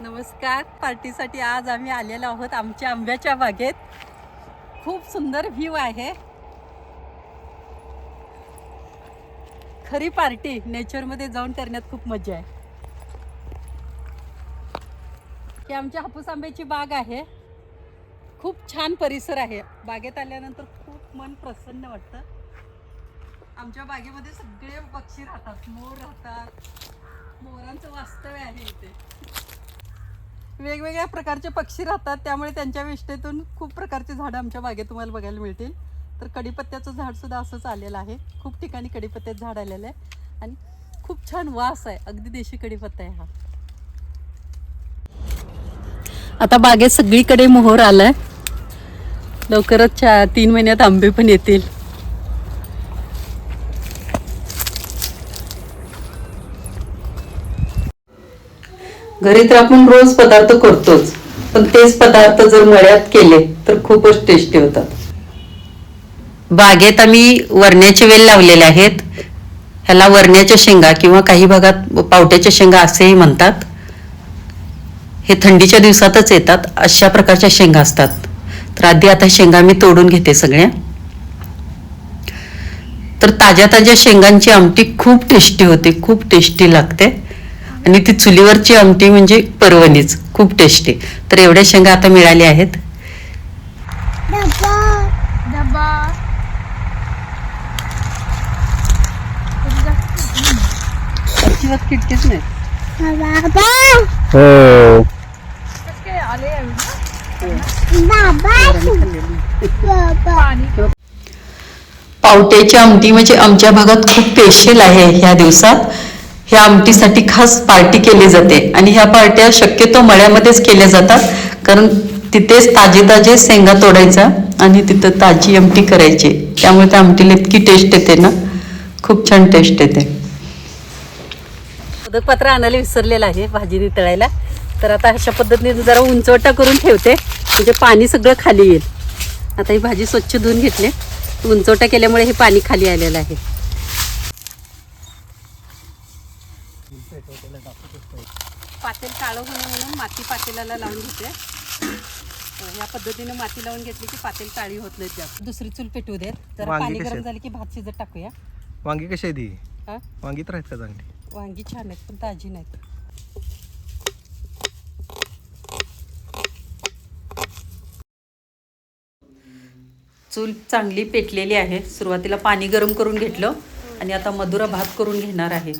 नमस्कार. पार्टीसाठी आज आम्ही आलेलो आहोत आमच्या आंब्याच्या बागेत. खूप सुंदर व्ह्यू आहे. खरी पार्टी. नेचरमध्ये जाऊन करण्यात खूप मजा आहे. ही आमच्या हापूस आंब्याची बाग आहे. खूप छान परिसर आहे. बागेत आल्यानंतर खूप मन प्रसन्न वाटतं. आमच्या बागेमध्ये सगळे पक्षी राहतात. मोर राहतात. मोरांचं वास्तव्य आहे इथे. वेगवेगळ्या प्रकारचे पक्षी राहतात त्यामुळे त्यांच्या विष्ठेतून खूप प्रकारचे झाडं आमच्या बागेत तुम्हाला बघायला मिळतील. तर कडीपत्त्याचं झाडसुद्धा असंच आलेलं आहे. खूप ठिकाणी कडीपत्त्याचं झाड आलेलं आहे. आणि खूप छान वास आहे. अगदी देशी कडीपत्ता आहे हा. आता बागेत सगळीकडे मोहर आलाय. लवकरच तीन महिन्यात आंबे पण येतील. घरी तर आपण रोज पदार्थ करतोच पण तेच पदार्थ जर मळ्यात केले तर खूपच टेस्टी होतात. बागेत आम्ही वरण्याचे वेल लावलेले आहेत. ह्याला वरण्याच्या शेंगा किंवा काही भागात पावट्याच्या शेंगा असेही म्हणतात. हे थंडीच्या दिवसातच येतात अशा प्रकारच्या शेंगा असतात. तर आधी आता शेंगा मी तोडून घेते सगळ्या. तर ताज्या ताज्या शेंगांची आमटी खूप टेस्टी होते खूप टेस्टी लागते. आणि ती चुलीवरची आमटी म्हणजे पर्वणीच खूप टेस्टी तर एवढ्या शेंगा आता मिळाल्या आहेत. किटकीच नाही हो पावट्याची आमटी म्हणजे आमच्या भागात खूप स्पेशल आहे ह्या दिवसात. ह्या आमटीसाठी खास पार्टी केली जाते. आणि ह्या पार्ट्या शक्यतो मळ्यामध्येच केल्या जातात. कारण तिथेच ताजे ताजे शेंगा तोडायचा आणि तिथं ताजी आमटी करायची. त्यामुळे त्या आमटीला इतकी टेस्ट येते ना. खूप छान टेस्ट येते. पत्र आणायला विसरलेलं आहे भाजी तळायला तर आता अशा पद्धतीने जरा उंचवटा करून ठेवते. म्हणजे पाणी सगळं खाली येईल. आता ही भाजी स्वच्छ धुवून घेतली. उंचवटा केल्यामुळे हे पाणी खाली आलेलं आहे. पातेल काळं होणं म्हणून माती पातेलाला लावून घेते. या पद्धतीने माती लावून घेतली की पातेल काळी होत नाहीत जास्त. दुसरी चूल पेटू देत. तर वांगी पाणी कशी गरम आहेत? झाली की भात शिजत टाकूया. वांगी कशी आहे ती? हा? वांगी तर आहेत का चांगली? वांगी छान आहेत पण ताजी नाहीत. चूल चांगली पेटलेली आहे. सुरुवातीला पाणी गरम करून घेतलं आणि आता मधुरा भात करून घेणार आहे.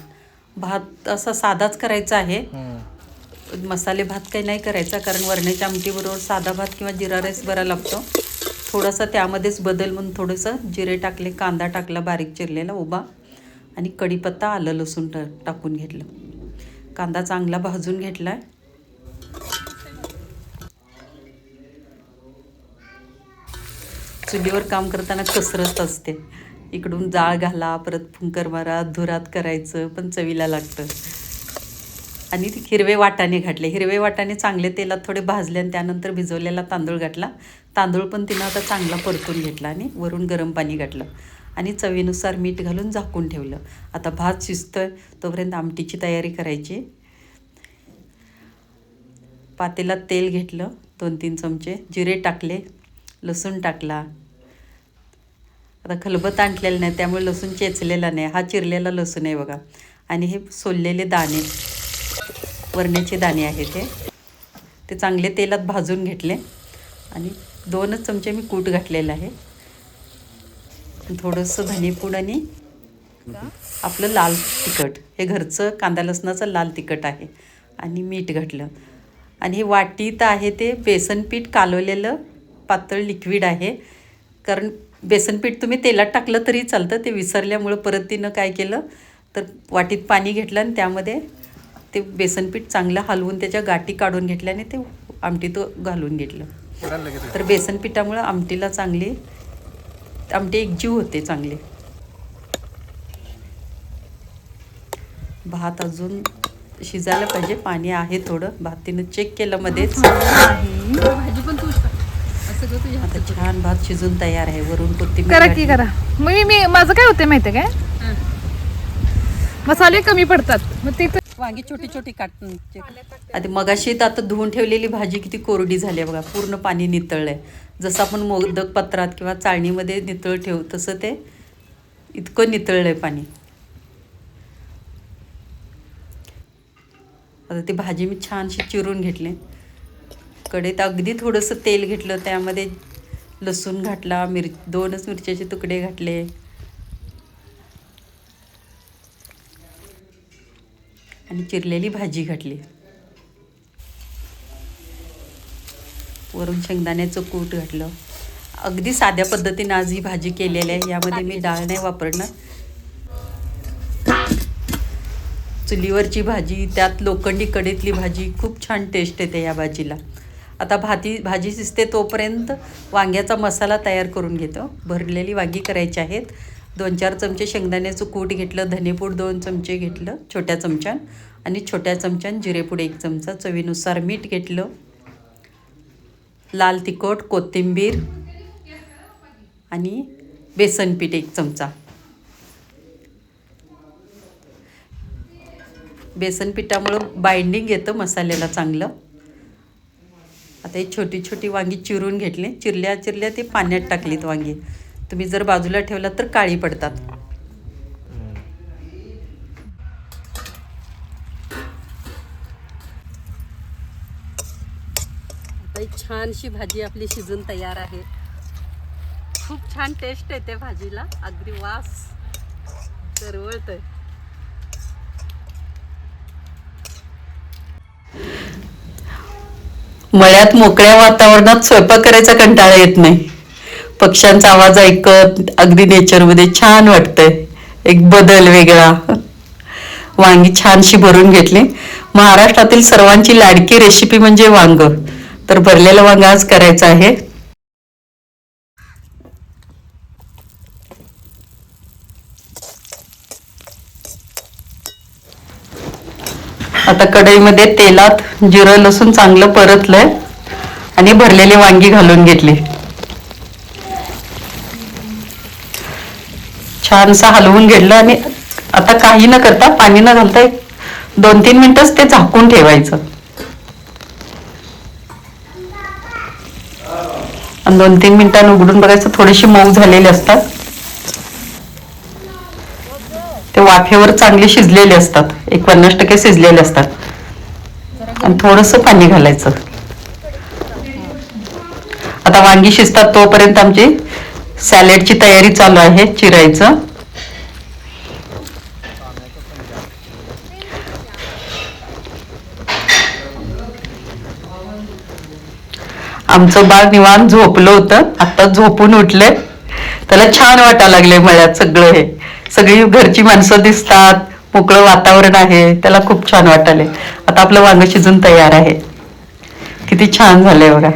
भात असा साधाच करायचा आहे. मसाले भात काही नाही करायचा कारण वरण्याच्या आमटीबरोबर साधा भात किंवा जिरा राईस बरा लागतो. थोडासा त्यामध्येच बदल म्हणून थोडंसं जिरे टाकले कांदा टाकला बारीक चिरलेला उभा आणि कढीपत्ता आलं लसूण टा टाकून घेतलं. कांदा चांगला भाजून घेतला आहे चुलीवर काम करताना कसरत असते. इकडून जाळ घाला परत फुंकर मारा धुरात करायचं पण चवीला लागतं. आणि हिरवे वाटाणे घातले. हिरवे वाटाणे चांगले तेलात थोडे भाजले आणि त्यानंतर भिजवलेला तांदूळ घातला. तांदूळ पण तिनं आता चांगला परतून घेतला आणि वरून गरम पाणी घातलं. आणि चवीनुसार मीठ घालून झाकून ठेवलं. आता भात शिजतोय तोपर्यंत आमटीची तयारी करायची. पातेलात तेल घेतलं दोन तीन चमचे. जिरे टाकले लसूण टाकला. आता खलबत आणलेलं नाही त्यामुळे लसूण चेचलेला नाही. हा चिरलेला लसूण आहे बघा. आणि हे सोललेले दाणे. वरण्याचे दाणे आहेत हे. ते चांगले तेलात भाजून घेतले. आणि दोनच चमचे मी कूट घातलेलं आहे. थोडंसं धनेपूड आणि आपलं लाल तिखट. हे घरचं कांदा लसणाचं लाल तिखट आहे. आणि मीठ घातलं. आणि हे वाटीत आहे ते बेसनपीठ कालवलेलं पातळ लिक्विड आहे. कारण बेसनपीठ तुम्ही तेलात टाकलं तरी चालतं. ते विसरल्यामुळं परत तिनं काय केलं? तर वाटीत पाणी घेतलं आणि त्यामध्ये ते बेसन पीठ चांगलं हलवून त्याच्या गाठी काढून घेतल्या आणि ते आमटीत घालून घेतलं. लगेच तर बेसन पिठामुळं आमटीला चांगली आमटी एकजीव होते चांगली. भात अजून शिजायला पाहिजे पाणी आहे थोडं. भात तिनं चेक केलं मध्येच. भाजी पण तूच टाक. असं गं तुझ्या आता छान भात शिजून तयार आहे. वरून कोथिंबीर करा. की करा. मग मी माझं काय होते माहितीये काय? मसाले कमी पडतात. मग ते वांगी छोटी छोटी काट आता मगाशी तर आता धुवून ठेवलेली भाजी किती कोरडी झाली आहे बघा. पूर्ण पाणी नितळलं आहे जसं आपण मोदक पत्रात किंवा चाळणीमध्ये नितळ ठेवू तसं ते इतकं नितळलं आहे पाणी. आता ती भाजी मी छानशी चिरून घेतली. कढईत अगदी थोडंसं तेल घेतलं त्यामध्ये लसूण घातला मिर दोनच मिरच्याचे तुकडे घातले. आणि चिरलेली भाजी घातली. वरून शेंगदाण्याचं कूट घातलं. अगदी साध्या पद्धतीने आज ही भाजी केलेली आहे. यामध्ये मी डाळ नाही वापरणार. चुलीवरची भाजी त्यात लोखंडी कढईतली भाजी खूप छान टेस्ट येते या भाजीला. आता भाती भाजी शिजते तोपर्यंत वांग्याचा मसाला तयार करून घेतो. भरलेली वांगी करायची आहेत. दोन चार चमचे शेंगदाण्याचं कूट घेतलं धनेपूड दोन चमचे घेतलं छोट्या चमच्यान. आणि छोट्या चमच्यान जिरेपूड एक चमचा चवीनुसार मीठ घेतलं. लाल तिखट कोथिंबीर आणि बेसन पीठ एक चमचा. बेसन पिठामुळं बाइंडिंग येतं मसाल्याला चांगलं. आता ही छोटी छोटी वांगी चिरून घेतली. चिरल्या चिरल्या ते पाण्यात टाकलीत वांगी. तुम्ही जर बाजूला ठेवलात तर काळी पडतात. छानशी भाजी आपली शिजून तयार आहे. खूप छान टेस्ट येते भाजीला. अगदी वास तरवळतोय मळ्यात मोकळ्या वातावरणात स्वयंपाक करायचा कंटाळा येत नाही. पक्ष्यांचा आवाज ऐकत अगदी नेचरमध्ये छान वाटतंय. एक बदल वेगळा. वांगी छानशी भरून घेतली. महाराष्ट्रातील सर्वांची लाडकी रेसिपी म्हणजे वांग. तर भरलेलं वांग आज करायचं आहे. आता कढईमध्ये तेलात जिरं लसूण चांगलं परतलंय. आणि भरलेली वांगी घालून घेतली. छानसा हलवून घेतलं आणि आता काही न करता पाणी न घालता एक दोन तीन मिनिटच ते झाकून ठेवायचं. आणि दोन तीन मिनिटांनी उघडून बघायचं थोडीशी मऊ झालेले असतात. ते वाफेवर चांगले शिजलेले असतात. एक पन्नास टक्के शिजलेले असतात. आणि थोडंसं पाणी घालायचं. आता वांगी शिजतात तोपर्यंत आमची सॅलेडची तयारी चालू आहे चिरायचं. आमचं बाळ निवान झोपलं होतं आता झोपून उठले त्याला छान वाटायला लागले मळ्यात सगळं हे. सगळी घरची माणसं दिसतात मोकळं वातावरण आहे त्याला खूप छान वाटायले आता आपलं वांग शिजून तयार आहे. किती छान झालंय बघा.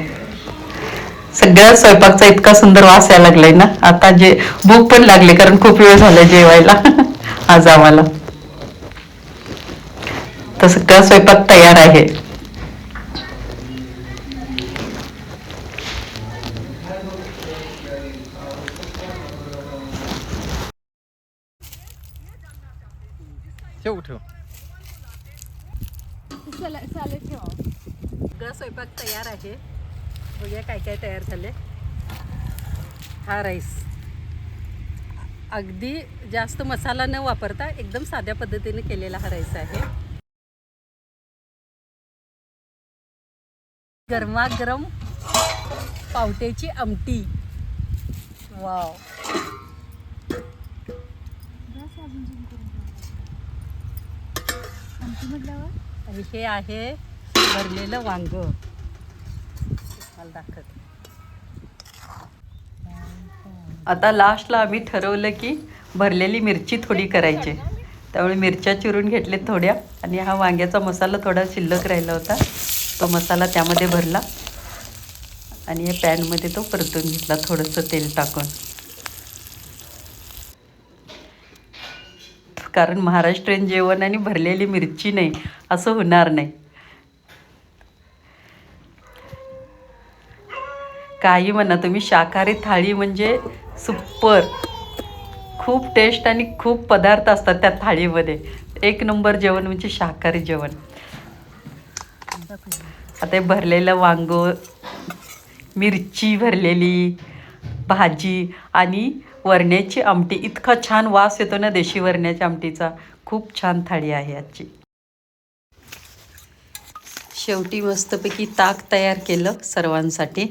सगळ्या स्वयंपाकचा इतका सुंदर वास यायला लागलाय ना? आता जे भूक पण लागली कारण खूप वेळ झालाय जेवायला. आज आम्हाला. तर सगळा स्वयंपाक तयार आहे. ठेव ठेव. सगळा स्वयंपाक तयार आहे. बघूया काय काय तयार झाले हा राईस अगदी जास्त मसाला न वापरता एकदम साध्या पद्धतीने केलेला हा राईस आहे. गरमागरम पावट्याची आमटी. वाव आणि हे आहे भरलेलं वांग. दाखवते. आता लास्टला आम्ही ठरवलं की भरलेली मिरची थोडी करायची. त्यामुळे मिरच्या चिरून घेतले थोड्या आणि हा वांग्याचा मसाला थोडा शिल्लक राहिला होता. तो मसाला त्यामध्ये भरला आणि या पॅनमध्ये तो परतून घेतला थोडंसं तेल टाकून. कारण महाराष्ट्रीयन जेवण आणि भरलेली मिरची नाही असं होणार नाही. काही म्हणा तुम्ही शाकाहारी थाळी म्हणजे सुपर. खूप टेस्ट आणि खूप पदार्थ असतात त्या थाळीमध्ये. एक नंबर जेवण म्हणजे शाकाहारी जेवण. आता हे भरलेलं वांग मिरची भरलेली भाजी आणि वरण्याची आमटी. इतका छान वास येतो ना देशी वरण्याच्या आमटीचा. खूप छान थाळी आहे आजची. शेवटी मस्तपैकी ताक तयार केलं सर्वांसाठी.